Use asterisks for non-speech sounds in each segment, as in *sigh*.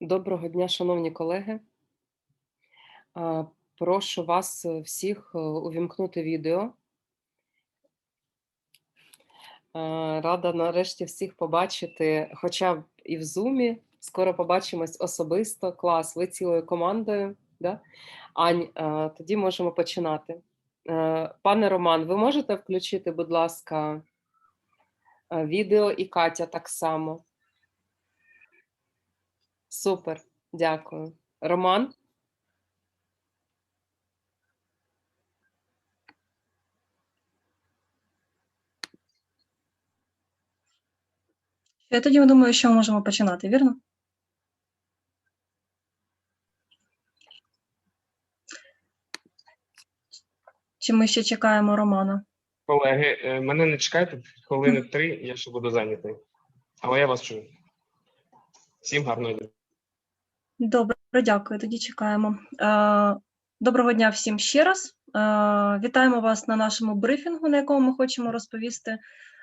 Доброго дня, шановні колеги. Прошу вас е, всіх е, увімкнути відео. Рада нарешті всіх побачити, хоча б і в Зумі. Скоро побачимось особисто. Клас, ви цілою командою. Да? Ань, тоді можемо починати. Е, Пане Роман, ви можете включити, будь ласка, е, відео і Катя так само. Супер, дякую. Роман? Я тоді думаю, що можемо починати, вірно? Чи ми ще чекаємо Романа? Колеги, е, мене не чекайте хвилини три, я ще буду зайнятий. Але я вас чую. Всім гарного дня. Добре, дякую. Тоді чекаємо. Е, Доброго дня всім ще раз. Е, Вітаємо вас на нашому брифінгу, на якому ми хочемо розповісти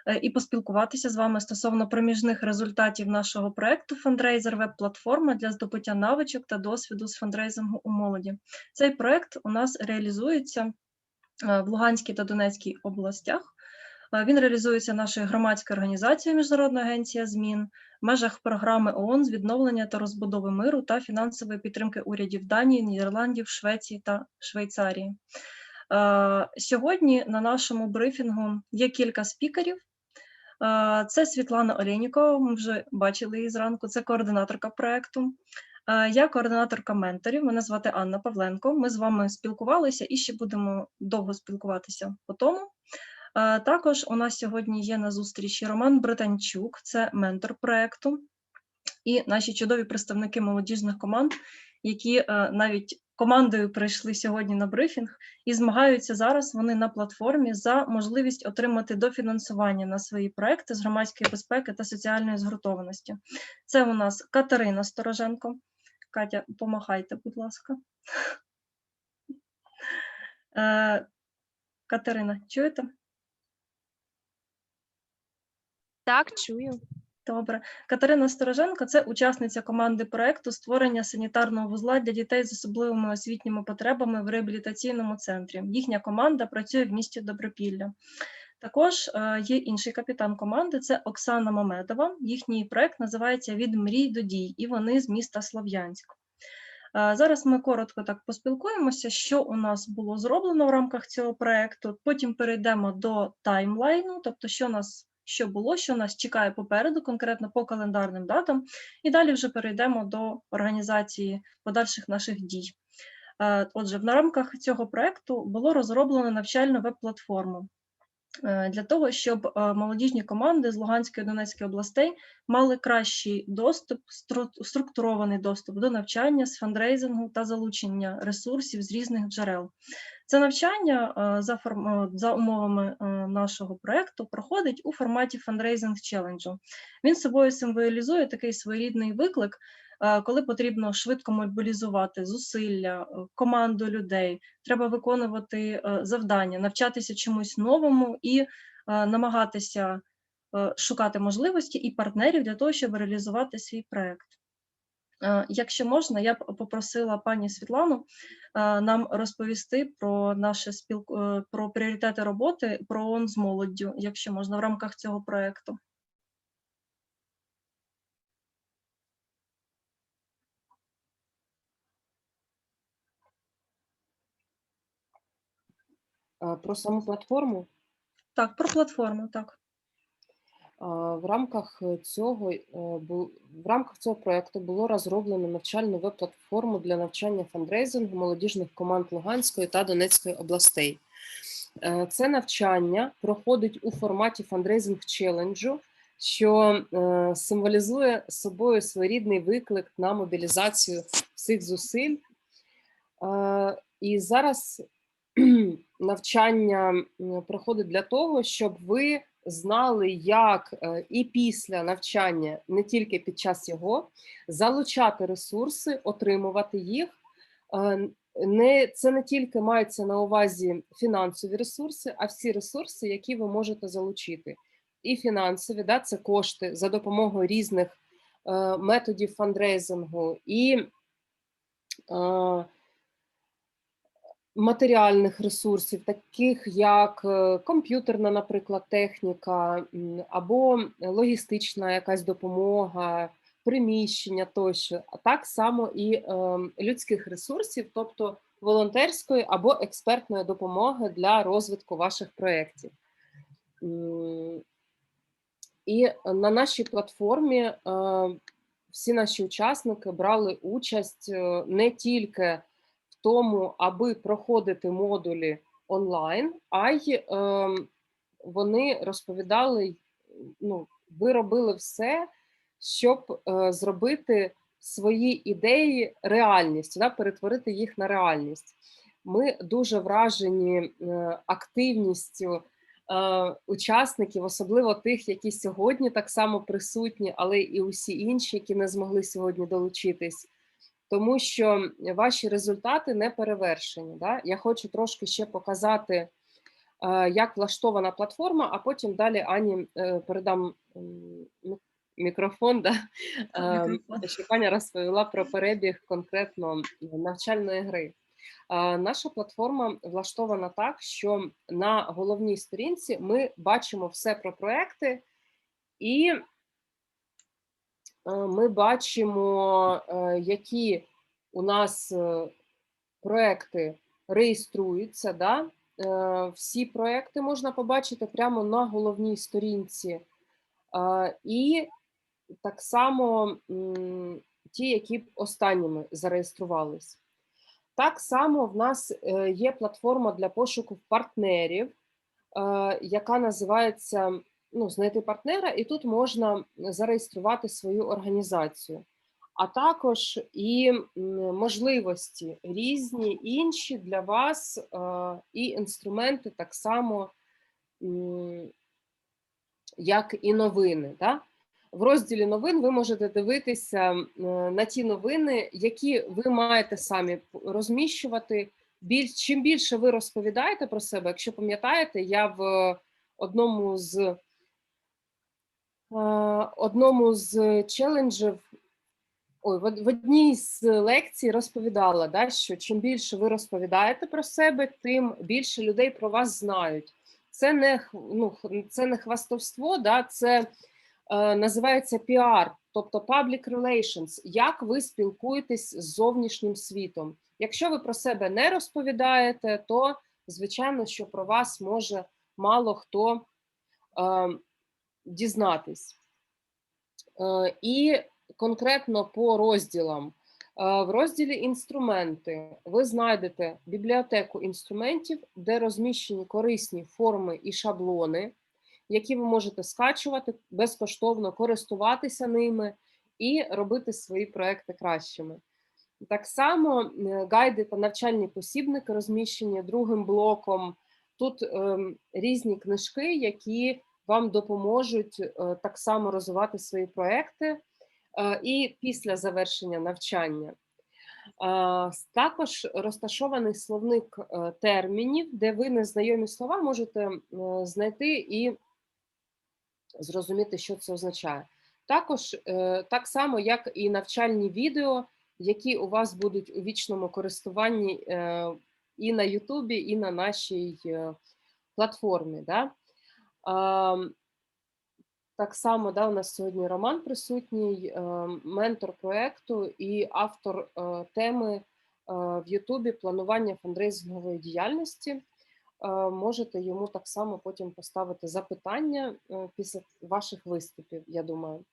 е, і поспілкуватися з вами стосовно проміжних результатів нашого проекту фандрейзер веб-платформа для здобуття навичок та досвіду з фандрейзингу у молоді. Цей проект у нас реалізується в Луганській та Донецькій областях. Він реалізується нашою громадською організацією Міжнародна агенція змін в межах програми ООН з відновлення та розбудови миру та фінансової підтримки урядів Данії, Нідерландів, Швеції та Швейцарії. Сьогодні на нашому брифінгу є кілька спікерів. Це Світлана Олєнікова, ми вже бачили її зранку, це координаторка проекту. Я координаторка менторів, мене звати Анна Павленко. Ми з вами спілкувалися і ще будемо довго спілкуватися по тому. Також у нас сьогодні є на зустрічі Роман Британчук, це ментор проекту, і наші чудові представники молодіжних команд, які е, навіть командою прийшли сьогодні на брифінг і змагаються зараз вони на платформі за можливість отримати дофінансування на свої проекти з громадської безпеки та соціальної згуртованості. Це у нас Катерина Стороженко. Катя, помахайте, будь ласка. Е, Катерина, чуєте? Так, чую. Добре. Катерина Стороженко це учасниця команди проекту створення санітарного вузла для дітей з особливими освітніми потребами в реабілітаційному центрі. Їхня команда працює в місті Добропілля. Також е, є інший капітан команди це Оксана Мамедова. Їхній проект називається Від мрій до дій, і вони з міста Слов'янськ. Е, Зараз ми коротко так поспілкуємося, що у нас було зроблено в рамках цього проекту. Потім перейдемо до таймлайну, тобто, що нас що було, що нас чекає попереду, конкретно по календарним датам, і далі вже перейдемо до організації подальших наших дій. Е, Отже, в рамках цього проекту було розроблено навчальну веб-платформу для того, щоб е, молодіжні команди з Луганської і Донецької областей мали кращий доступ, структурований доступ до навчання з фандрейзингу та залучення ресурсів з різних джерел. Це навчання е, за, форм... е, за умовами е, нашого проекту проходить у форматі фандрейзинг челенджу. Він собою символізує такий своєрідний виклик, е, коли потрібно швидко мобілізувати зусилля, е, команду людей. Треба виконувати е, завдання, навчатися чомусь новому і е, намагатися е, шукати можливості і партнерів для того, щоб реалізувати свій проект. Е, Якщо можна, я б попросила пані Світлану е, нам розповісти про наше спілку е, про пріоритети роботи про ООН з молоддю, якщо можна, в рамках цього проекту. Про саму платформу. Так, про платформу, так. В рамках цього е, в рамках цього проекту було розроблено навчальну веб-платформу для навчання фандрейзингу молодіжних команд Луганської та Донецької областей. Е, Це навчання проходить у форматі фандрейзинг челенджу, що е, символізує собою своєрідний виклик на мобілізацію всіх зусиль. І зараз навчання проходить для того, щоб ви знали, як е, і після навчання, не тільки під час його, залучати ресурси, отримувати їх. Е, Не, це не тільки мається на увазі фінансові ресурси, а всі ресурси, які ви можете залучити. І фінансові, да, це кошти за допомогою різних е, методів фандрейзингу і е, матеріальних ресурсів, таких як е, комп'ютерна, наприклад, техніка, або логістична якась допомога, приміщення тощо, а так само і е, людських ресурсів, тобто волонтерської або експертної допомоги для розвитку ваших проєктів. І на нашій платформі е, всі наші учасники брали участь не тільки тому, аби проходити модулі онлайн, а й ем, вони розповідали, ну, ви робили все, щоб е, зробити свої ідеї реальністю, да, перетворити їх на реальність. Ми дуже вражені е, активністю е, учасників, особливо тих, які сьогодні так само присутні, але і усі інші, які не змогли сьогодні долучитись. Тому що ваші результати не перевершені. Да? Я хочу трошки ще показати, е, як влаштована платформа, а потім далі Ані е, передам мікрофон, да? е, Мікрофон. щоб Аня розповіла про перебіг конкретно навчальної гри. Наша платформа влаштована так, що на головній сторінці ми бачимо все про проекти, і ми бачимо, е, які у нас е, проекти реєструються. Да? Е, Всі проекти можна побачити прямо на головній сторінці. Е, І так само ті, які останніми зареєструвались. Так само в нас е, є платформа для пошуку партнерів, е, яка називається ну, знайти партнера, і тут можна зареєструвати свою організацію, а також і можливості різні інші для вас, е, і інструменти так само, як і новини. Да? В розділі новин ви можете дивитися е, на ті новини, які ви маєте самі розміщувати. Чим більше ви розповідаєте про себе, якщо пам'ятаєте, я в одному з одному з челенджів, ой, в одній з лекцій розповідала, да, що чим більше ви розповідаєте про себе, тим більше людей про вас знають. Це не ну, це не хвастовство, да, це е, називається піар, тобто public relations, як ви спілкуєтесь з зовнішнім світом. Якщо ви про себе не розповідаєте, то звичайно, що про вас може мало хто е, дізнатись. Е, і конкретно по розділам. Е, В розділі інструменти ви знайдете бібліотеку інструментів, де розміщені корисні форми і шаблони, які ви можете скачувати безкоштовно, користуватися ними і робити свої проекти кращими. Так само е, гайди та навчальні посібники розміщені другим блоком. Тут ем, різні книжки, які вам допоможуть е, так само розвивати свої проекти е, і після завершення навчання. Е, Також розташований словник термінів, де ви незнайомі слова можете знайти і зрозуміти, що це означає. Також так само, як і навчальні відео, які у вас будуть у вічному користуванні і на Ютубі, і на нашій платформі. Да? Так само да, у нас сьогодні Роман присутній, е, ментор проекту і автор е, теми е, в Ютубі планування фандрейзингової діяльності. Е, Можете йому так само потім поставити запитання після ваших виступів, я думаю.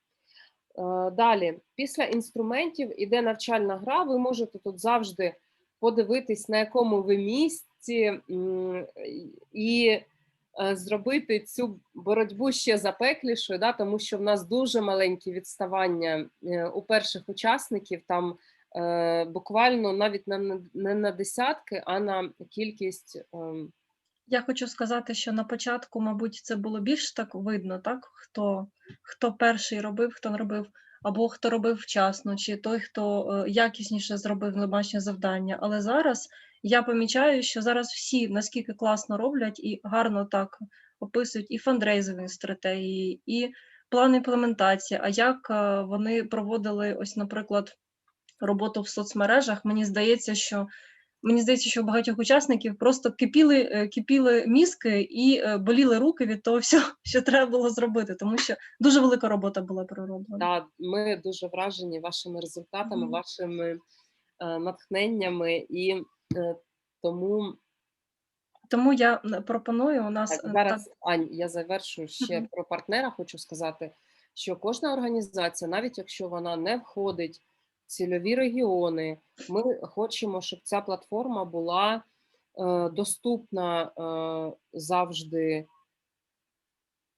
Далі, після інструментів іде навчальна гра. Ви можете тут завжди подивитись, на якому ви місці, і зробити цю боротьбу ще запеклішою, да, тому що в нас дуже маленькі відставання е, у перших учасників. Там е, буквально навіть на, не на десятки, а на кількість. ем, Я хочу сказати, що на початку, мабуть, це було більш так видно, так? Хто, хто перший робив, хто не робив, або хто робив вчасно, чи той, хто е, якісніше зробив домашнє завдання. Але зараз я помічаю, що зараз всі наскільки класно роблять і гарно так описують і фандрейзингові стратегії, і план імплементації, а як е, вони проводили, ось, наприклад, роботу в соцмережах. Мені здається, що мені здається, що у багатьох учасників просто кипіли, е, кипіли мізки і е, боліли руки від того всього, *laughs* що треба було зробити, тому що дуже велика робота була пророблена. Да, ми дуже вражені вашими результатами, Мгм. вашими е, натхненнями, і тому Тому я пропоную у нас Так, е, так, зараз, Ань, я завершу ще Мгм. про партнера. Хочу сказати, що кожна організація, навіть якщо вона не входить в цільові регіони, ми хочемо, щоб ця платформа була е, доступна е, завжди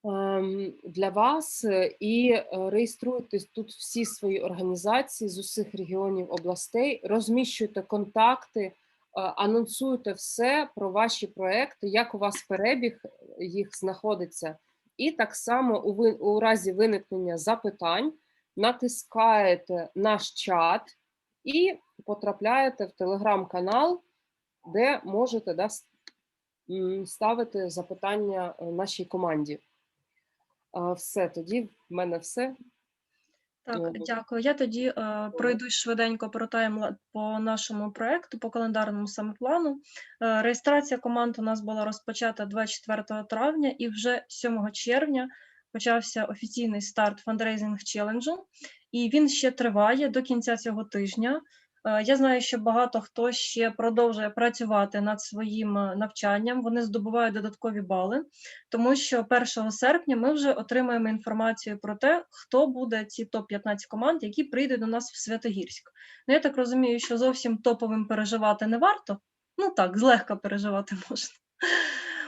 ем, для вас е, і е, реєструйте тут всі свої організації з усіх регіонів областей, розміщуйте контакти, е, анонсуйте все про ваші проекти, як у вас перебіг їх знаходиться. І так само у, ви- у разі виникнення запитань натискаєте наш чат і потрапляєте в телеграм-канал, де можете да, ставити запитання е, нашій команді. Все, тоді в мене все. Так, Добре. дякую. Я тоді е, пройду швиденько про таймла по нашому проекту, по календарному самоплану. Е, реєстрація команд у нас була розпочата 24 травня, і вже 7 червня почався офіційний старт фандрейзинг челенджу, і він ще триває до кінця цього тижня. Е, Я знаю, що багато хто ще продовжує працювати над своїм е, навчанням. Вони здобувають додаткові бали тому що 1 серпня ми вже отримаємо інформацію про те, хто буде ці топ-15 команд, які прийдуть до нас в Святогірськ. Ну, я так розумію, що зовсім топовим переживати не варто. Ну так, злегка переживати *laughs* можна.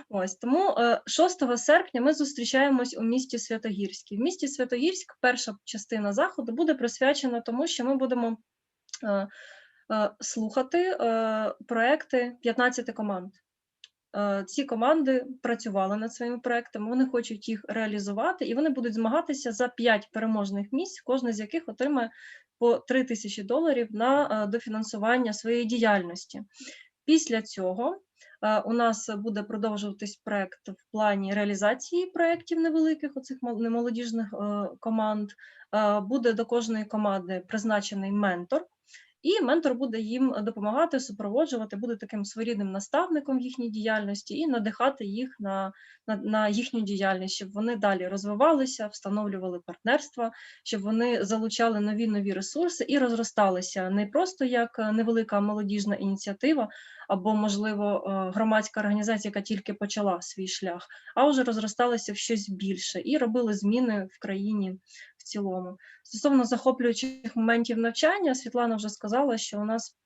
Ось тому е, 6 серпня ми зустрічаємось у місті Святогірській. В місті Святогірськ перша частина заходу буде присвячена тому, що ми будемо е, е, слухати е, проекти 15 команд. Е, Ці команди працювали над своїми проектами, вони хочуть їх реалізувати, і вони будуть змагатися за 5 переможних місць, кожна з яких отримає по 3 тисячі доларів на е, дофінансування своєї діяльності. Після цього е, у нас буде продовжуватись проект в плані реалізації проєктів невеликих, оцих немолодіжних е, команд. Е, Буде до кожної команди призначений ментор. І ментор буде їм допомагати, супроводжувати, буде таким своєрідним наставником в їхній діяльності і надихати їх на, на, на їхню діяльність, щоб вони далі розвивалися, встановлювали партнерства, щоб вони залучали нові нові ресурси і розросталися. Не просто як невелика молодіжна ініціатива або, можливо, е, громадська організація, яка тільки почала свій шлях, а вже розросталися в щось більше і робили зміни в країні цілому. Стосовно захоплюючих моментів навчання, Світлана вже сказала, що у нас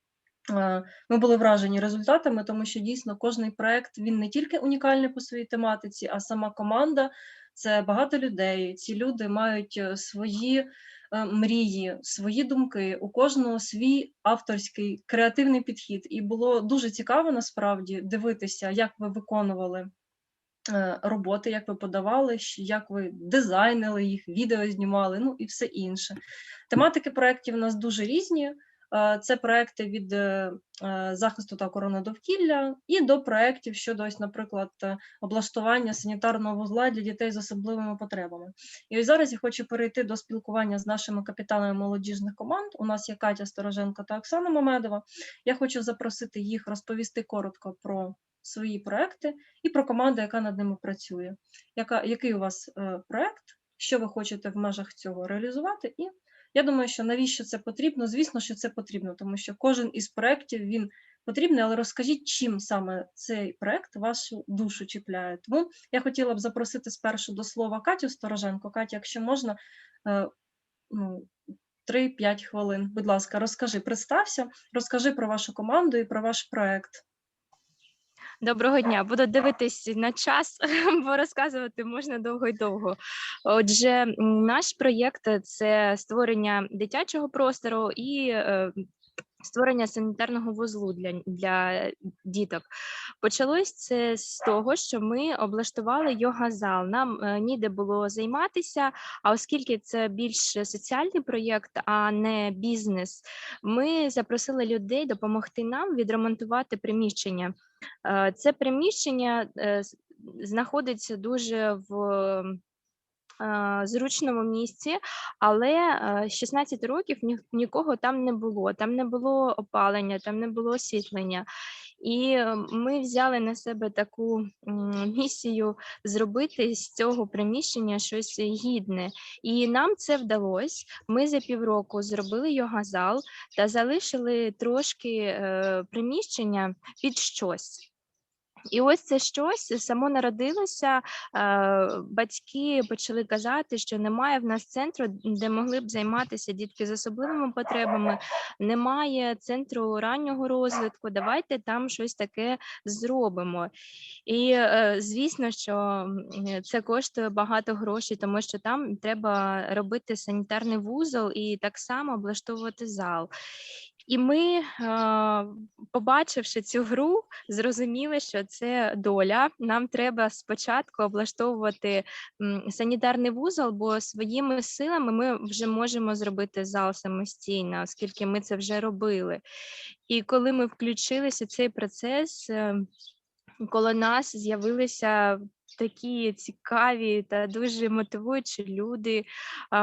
е, ми були вражені результатами, тому що дійсно кожний проект він не тільки унікальний по своїй тематиці, а сама команда це багато людей. Ці люди мають е, свої е, мрії, свої думки. У кожного свій авторський креативний підхід. І було дуже цікаво насправді дивитися, як ви виконували роботи, як ви подавали, як ви дизайнили їх, відео знімали, ну і все інше. Тематики проєктів у нас дуже різні. Е, Це проекти від е, е, захисту та охорони довкілля і до проєктів щодо, ось, наприклад, е, облаштування санітарного вузла для дітей з особливими потребами. І ось зараз я хочу перейти до спілкування з нашими капітанами молодіжних команд. У нас є Катя Стороженко та Оксана Мамедова. Я хочу запросити їх розповісти коротко про свої проекти і про команду, яка над ними працює. Яка, який у вас е, проект, що ви хочете в межах цього реалізувати? І я думаю, що навіщо це потрібно? Звісно, що це потрібно, тому що кожен із проєктів він потрібний, але розкажіть, чим саме цей проект вашу душу чіпляє. Тому я хотіла б запросити спершу до слова Катю Стороженко. Катя, якщо можна, е, ну, 3-5 хвилин. Будь ласка, розкажи, представся, розкажи про вашу команду і про ваш проект. Доброго дня. Буду дивитись на час, *laughs* бо розказувати можна довго й довго. Отже, наш проєкт це створення дитячого простору і е, створення санітарного вузлу для, для діток. Почалось це з того, що ми облаштували йога-зал. Нам е, ніде було займатися, а оскільки це більш соціальний проєкт, а не бізнес, ми запросили людей допомогти нам відремонтувати приміщення. Е, Це приміщення е, знаходиться дуже в е, зручному місці, але е, 16 років нікого там не було. Там не було опалення, там не було освітлення. І е, ми взяли на себе таку місію зробити з цього приміщення щось гідне. І нам це вдалося. Ми за півроку зробили його зал та залишили трошки е, приміщення під щось. І ось це щось само народилося. е, Батьки почали казати, що немає в нас центру, де могли б займатися дітки з особливими потребами, немає центру раннього розвитку. Давайте там щось таке зробимо. І е, звісно, що це коштує багато грошей, тому що там треба робити санітарний вузол і так само облаштовувати зал. І ми, е, побачивши цю гру, зрозуміли, що це доля. Нам треба спочатку облаштовувати санітарний вузол, бо своїми силами ми вже можемо зробити зал самостійно, оскільки ми це вже робили. І коли ми включилися в цей процес, е, коло нас з'явилися такі цікаві та дуже мотивуючі люди.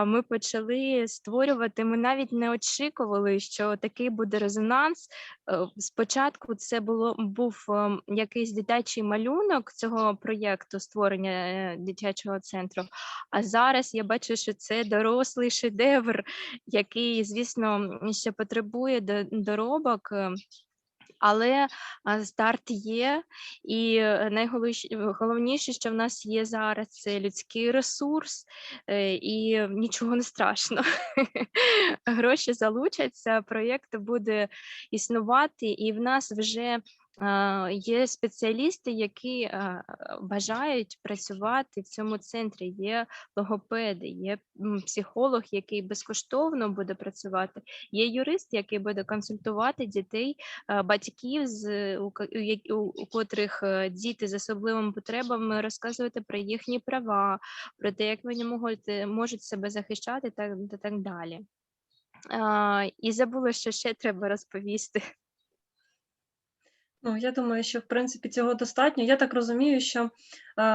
Ми почали створювати. Ми навіть не очікували, що такий буде резонанс. Е, Спочатку це було був ем, якийсь дитячий малюнок цього проєкту створення е, дитячого центру. А зараз я бачу, що це дорослий шедевр, який, звісно, ще потребує до- доробок. Але старт є, і е, найголовніше, що в нас є зараз, це людський ресурс, е, і нічого не страшно. *laughs* Гроші залучаться, проєкт буде існувати, і в нас вже є спеціалісти, які бажають працювати в цьому центрі. Є логопеди, є психолог, який безкоштовно буде працювати, є юрист, який буде консультувати дітей батьків, з у, котрих е, діти з особливими потребами, розказувати про їхні права, про те, як вони можуть, можуть себе захищати та так далі. І забула, що ще треба розповісти. Ну, я думаю, що в принципі цього достатньо. Я так розумію, що е,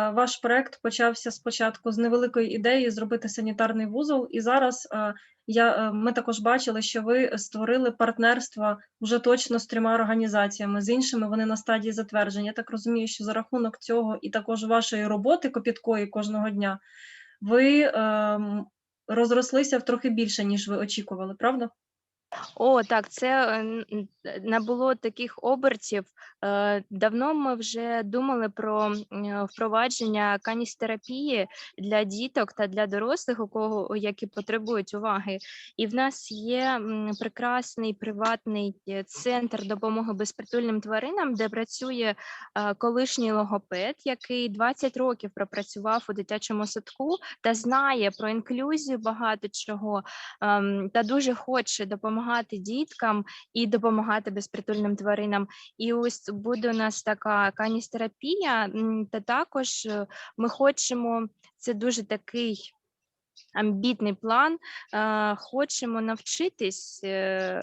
ваш проект почався спочатку з невеликої ідеї зробити санітарний вузол, і зараз е, я, е, ми також бачили, що ви створили партнерство вже точно з трьома організаціями. З іншими вони на стадії затвердження. Я так розумію, що за рахунок цього і також вашої роботи копіткої кожного дня ви ем, розрослися в трохи більше, ніж ви очікували, правда? О, так, це е, набуло таких обертів. Е, Давно ми вже думали про е, впровадження каністерапії для діток та для дорослих, у кого які потребують уваги. І в нас є прекрасний приватний е, центр допомоги безпритульним тваринам, де працює колишній логопед, який 20 років пропрацював у дитячому садку та знає про інклюзію багато чого ем, та дуже хоче допомагати діткам і допомагати безпритульним тваринам. І ось буде у нас така каністерапія, та також е, ми хочемо, це дуже такий. Амбітний план, е, хочемо навчитись е,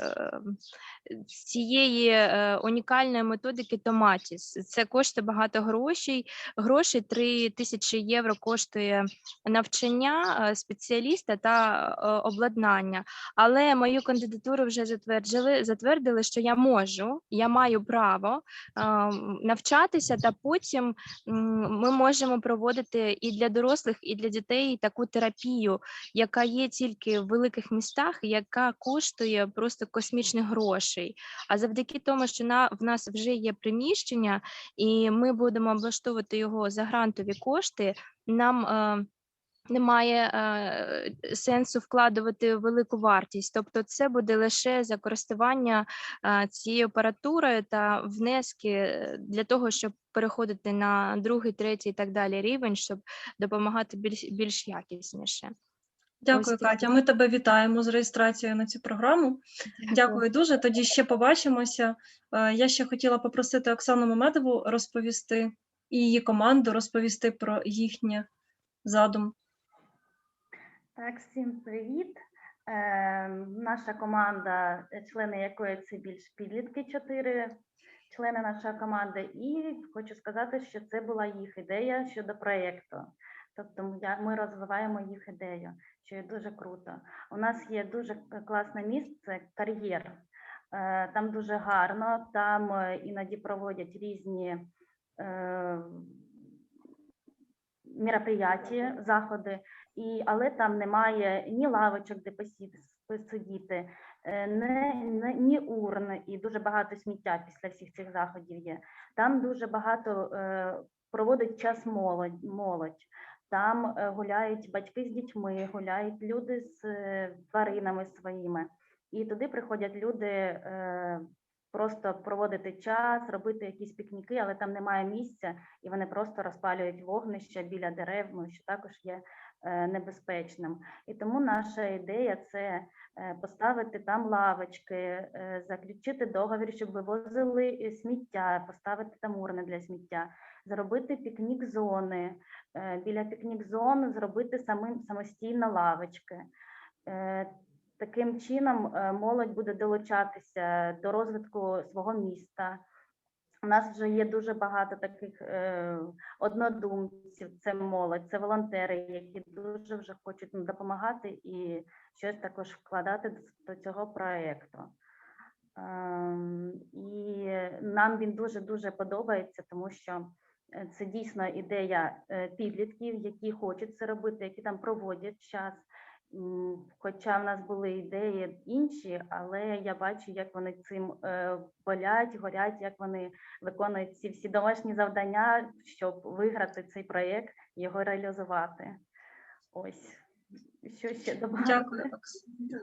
цієї е, унікальної методики Томатіс. Це коштує багато грошей. Грошей 3 тисячі євро коштує навчання е, спеціаліста та е, обладнання. Але мою кандидатуру вже затвердили, затвердили, що я можу, я маю право навчатися, та потім ми можемо проводити і для дорослих, і для дітей таку терапію, яка є тільки в великих містах, яка коштує просто космічних грошей. А завдяки тому, що на в нас вже є приміщення, і ми будемо облаштовувати його за грантові кошти, нам. Е, немає е, сенсу вкладувати велику вартість, тобто це буде лише за користування е, цією апаратурою та внески для того, щоб переходити на другий, третій і так далі рівень, щоб допомагати більш більш якісніше. Дякую, такі. Катя. Ми тебе вітаємо з реєстрацією на цю програму. Дякую дуже. Тоді ще побачимося. Е, Я ще хотіла попросити Оксану Мамедову розповісти і її команду розповісти про їхнє задум. Так, всім привіт. Е, наша команда, члени якої це більш підлітки, чотири члени нашої команди. І хочу сказати, що це була їх ідея щодо проєкту. Тобто ми розвиваємо їх ідею, що є дуже круто. У нас є дуже класне місце кар'єр. Е, Там дуже гарно, там е, іноді проводять різні е, мероприятия, заходи, і, але там немає ні лавочок, де посидіти, не, ні урн, і дуже багато сміття після всіх цих заходів є. Там дуже багато проводить час молодь, молодь. Там е, гуляють батьки з дітьми, гуляють люди з е, тваринами своїми. І туди приходять люди е, просто проводити час, робити якісь пікніки, але там немає місця, і вони просто розпалюють вогнища біля дерев, ну, що також є небезпечним. І тому наша ідея це поставити там лавочки, заключити договір, щоб вивозили сміття, поставити там урни для сміття, зробити пікнік-зони, е, біля пікнік-зон зробити самим самостійно лавочки. Е, Таким чином е, молодь буде долучатися до розвитку свого міста. У нас вже є дуже багато таких е, однодумців, це молодь, це волонтери, які дуже вже хочуть нам допомагати і щось також вкладати до- цього проєкту. Ем, І нам він дуже дуже подобається, тому що е, це дійсно ідея е, підлітків, які хочуть це робити, які там проводять час. Хоча в нас були ідеї інші, але я бачу, як вони цим е, болять, горять, як вони виконують ці всі домашні завдання, щоб виграти цей проєкт, його реалізувати. Ось що ще добавити? Дякую, Оксана.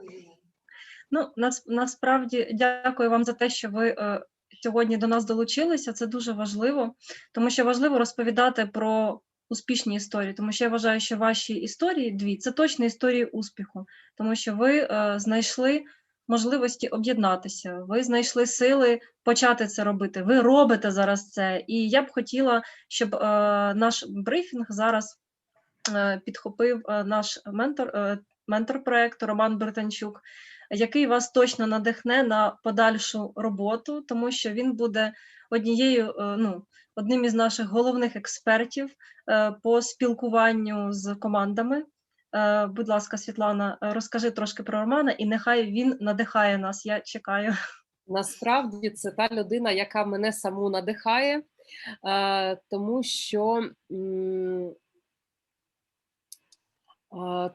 Ну, нас, насправді дякую вам за те, що ви е, сьогодні до нас долучилися. Це дуже важливо, тому що важливо розповідати про успішні історії, тому що я вважаю, що ваші історії дві це точно історії успіху, тому що ви е, знайшли можливості об'єднатися, ви знайшли сили почати це робити. Ви робите зараз це. І я б хотіла, щоб е, наш брифінг зараз е, підхопив е, наш ментор, е, ментор проекту Роман Бертанчук, який вас точно надихне на подальшу роботу, тому що він буде однією, е, ну, одним із наших головних експертів е, по спілкуванню з командами. Е, Будь ласка, Світлана, розкажи трошки про Романа, і нехай він надихає нас. Я чекаю. Насправді це та людина, яка мене саму надихає, тому що.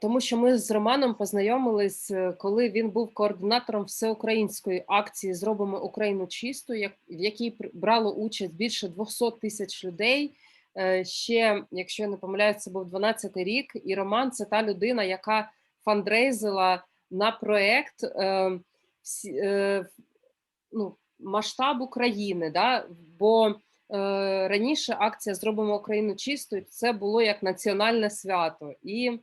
Тому що ми з Романом познайомились, е, коли він був координатором всеукраїнської акції Зробимо Україну чисту, в якій брало участь більше 200 тисяч людей. Е, Ще, якщо я не помиляюсь, це був 12-й рік, і Роман це та людина, яка фандрейзила на проект е, ну, масштаб України, да? бо раніше акція Зробимо Україну чистою це було як національне свято. І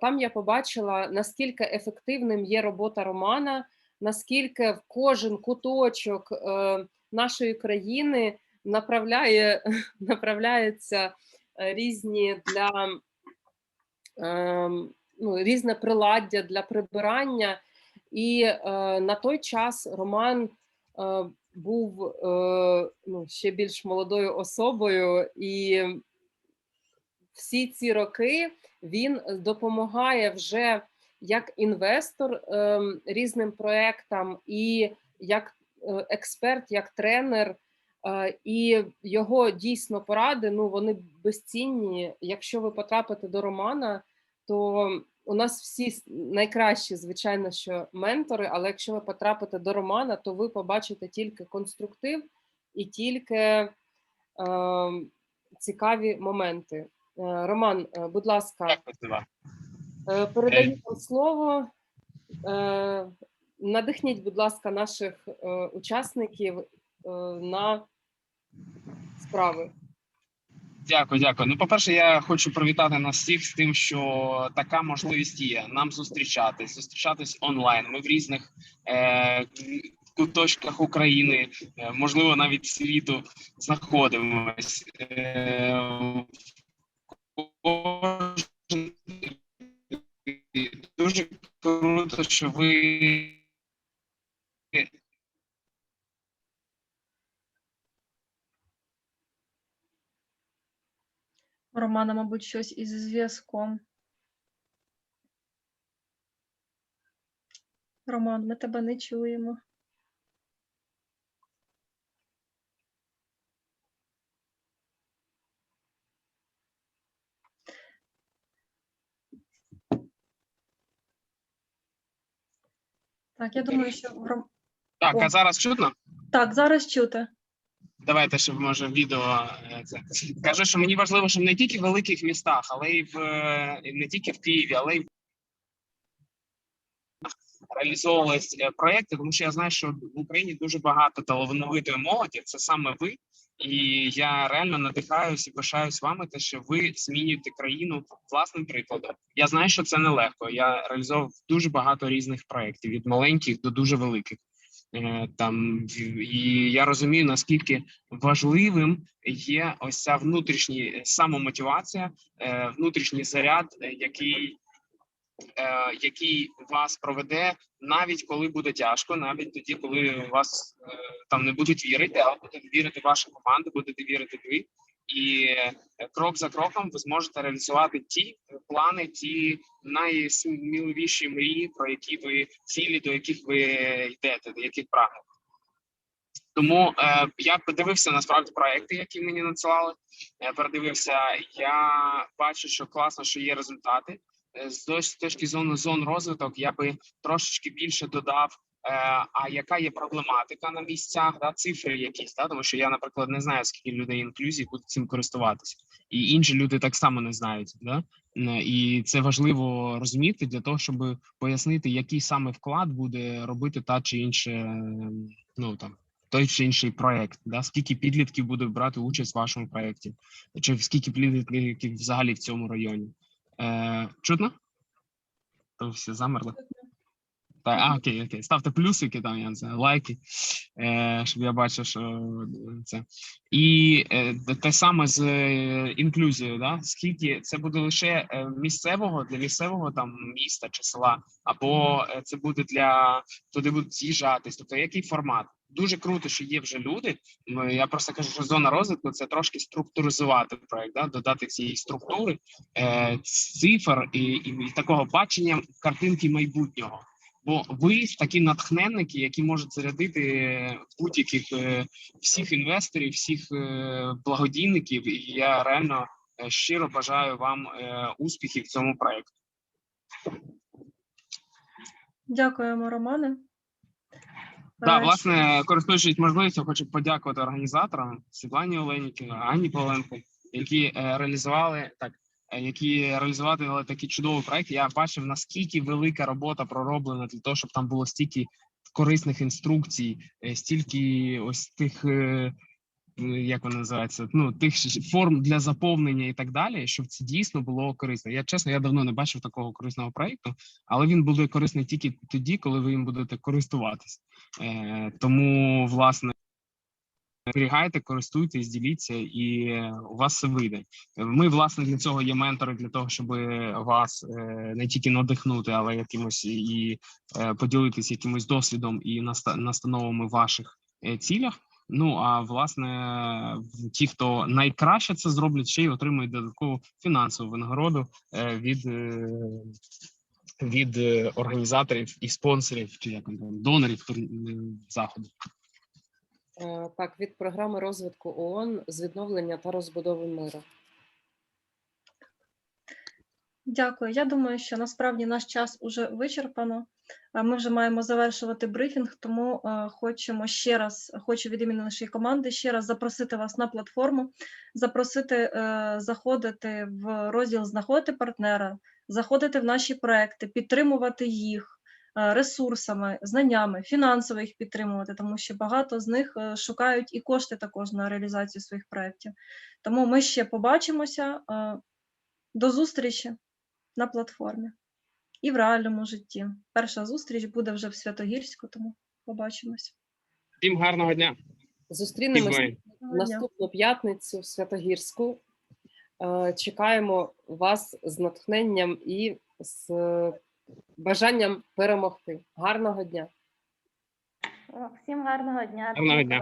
там я побачила, наскільки ефективним є робота Романа, наскільки в кожен куточок е, нашої країни направляє, *laughs* направляються е, різні для ем, ну, різне приладдя для прибирання. І е, на той час Роман був ну, ще більш молодою особою, і всі ці роки він допомагає вже як інвестор е, різним проектам, і як е, експерт, як тренер. Е, І його дійсно поради, ну вони безцінні. Якщо ви потрапите до Романа, то у нас всі найкращі, звичайно, що ментори, але якщо ви потрапите до Романа, то ви побачите тільки конструктив і тільки е, цікаві моменти. Е, Роман, е, будь ласка, е, передаю вам слово. Надихніть, будь ласка, наших учасників на справи. Дякую, дякую. Ну, по-перше, я хочу привітати нас всіх з тим, що така можливість є нам зустрічатись, зустрічатись онлайн. Ми в різних е- куточках України, е, можливо, навіть світу знаходимось. Е- кожен- Дуже круто, що ви Романа, мабуть, щось із зв'язком. Роман, ми тебе не чуємо. Так, я думаю, що в Так, а зараз чутно? так, зараз чути. Давайте ще може відео е, це кажу, що мені важливо, щоб не тільки в великих містах, але й в е, не тільки в Києві, але й в реалізовувались е, проекти, тому що я знаю, що в Україні дуже багато талановитої молоді. Це саме ви. І я реально надихаюсь і пишаюсь вами, те, що ви змінюєте країну власним прикладом. Я знаю, що це нелегко. Я реалізовував дуже багато різних проєктів від маленьких до дуже великих. Е, Там і я розумію, наскільки важливим є ось ця внутрішня самомотивація, е, внутрішній заряд, е, який, е, який вас проведе, навіть коли буде тяжко, навіть тоді, коли вас е, там не будуть вірити, але буде вірити ваша команда, будете вірити ви. І е, крок за кроком ви зможете реалізувати ті плани, ті найсміливіші мрії, про які ви цілі, до яких ви йдете, до яких прагнете. Тому е, я подивився насправді проекти, які мені надсилали. Я передивився. Я бачу, що класно, що є результати. Е, З точ- з точки зору зон розвиток я би трошечки більше додав. Е, а яка є проблематика на місцях, да, цифри якісь, да, тому що я, наприклад, не знаю, скільки людей інклюзії будуть цим користуватися, і інші люди так само не знають. Да? Е, І це важливо розуміти для того, щоб пояснити, який саме вклад буде робити та чи інше, ну там той чи інший проект, да? скільки підлітків буде брати участь в вашому проєкті, чи скільки підлітків взагалі в цьому районі. Е, чутно? То всі замерли. Так, а, окей, окей. Ставте плюсики там, я не знаю, лайки, е, щоб я бачив, що е, це. І е, те саме з е, інклюзією, да? скільки це буде лише е, місцевого для місцевого там міста чи села, або е, це буде для туди будуть з'їжджатись. Тобто який формат? Дуже круто, що є вже люди. Ну, Я просто кажу, що зона розвитку це трошки структуризувати проект, да? додати цієї структури, е, цифр і, і, і такого бачення картинки майбутнього. Бо ви такі натхненники, які можуть зарядити будь-яких е, всіх інвесторів, всіх е, благодійників. І я реально е, щиро бажаю вам успіхів в цьому проєкті. Дякуємо, Романе. Так, Е, власне, користуючись можливістю, хочу подякувати організаторам Світлані Оленіки, Анні Павленко, які реалізували так, які реалізували такий чудовий проект. Я бачив наскільки велика робота пророблена для того, щоб там було стільки корисних інструкцій, е, стільки ось тих. е, е, Як вони називаються, ну тих форм для заповнення і так далі, щоб це дійсно було корисно. Я чесно, я давно не бачив такого корисного проекту, але він буде корисний тільки тоді, коли ви їм будете користуватись. Е, тому, власне, зберігайте, користуйтесь, діліться, і у вас все вийде. Ми, власне, для цього є ментори, для того, щоб вас е, не тільки надихнути, але якимось і е, поділитись якимось досвідом і наста- настановами ваших е, цілях. Ну а власне, ті, хто найкраще це зроблять, ще й отримують додаткову фінансову винагороду від. Від організаторів і спонсорів, чи як донорів заходу. Е, Так, від програми розвитку ООН з відновлення та розбудови миру. Дякую. Я думаю, що насправді наш час уже вичерпано. Е, Ми вже маємо завершувати брифінг, тому е, хочемо ще раз, хочу від імені нашої команди ще раз запросити вас на платформу, запросити заходити в розділ знаходити партнера, заходити в наші проекти, підтримувати їх ресурсами, знаннями, фінансово їх підтримувати, тому що багато з них е, шукають і кошти також на реалізацію своїх проєктів. Тому ми ще побачимося. Е, До зустрічі на платформі і в реальному житті. Перша зустріч буде вже в Святогірську, тому побачимось. Всім гарного дня. Дня. наступну п'ятницю в Святогірську. Е, Чекаємо вас з натхненням і з е, бажанням перемогти. Гарного дня! Всім гарного дня. Гарного дня.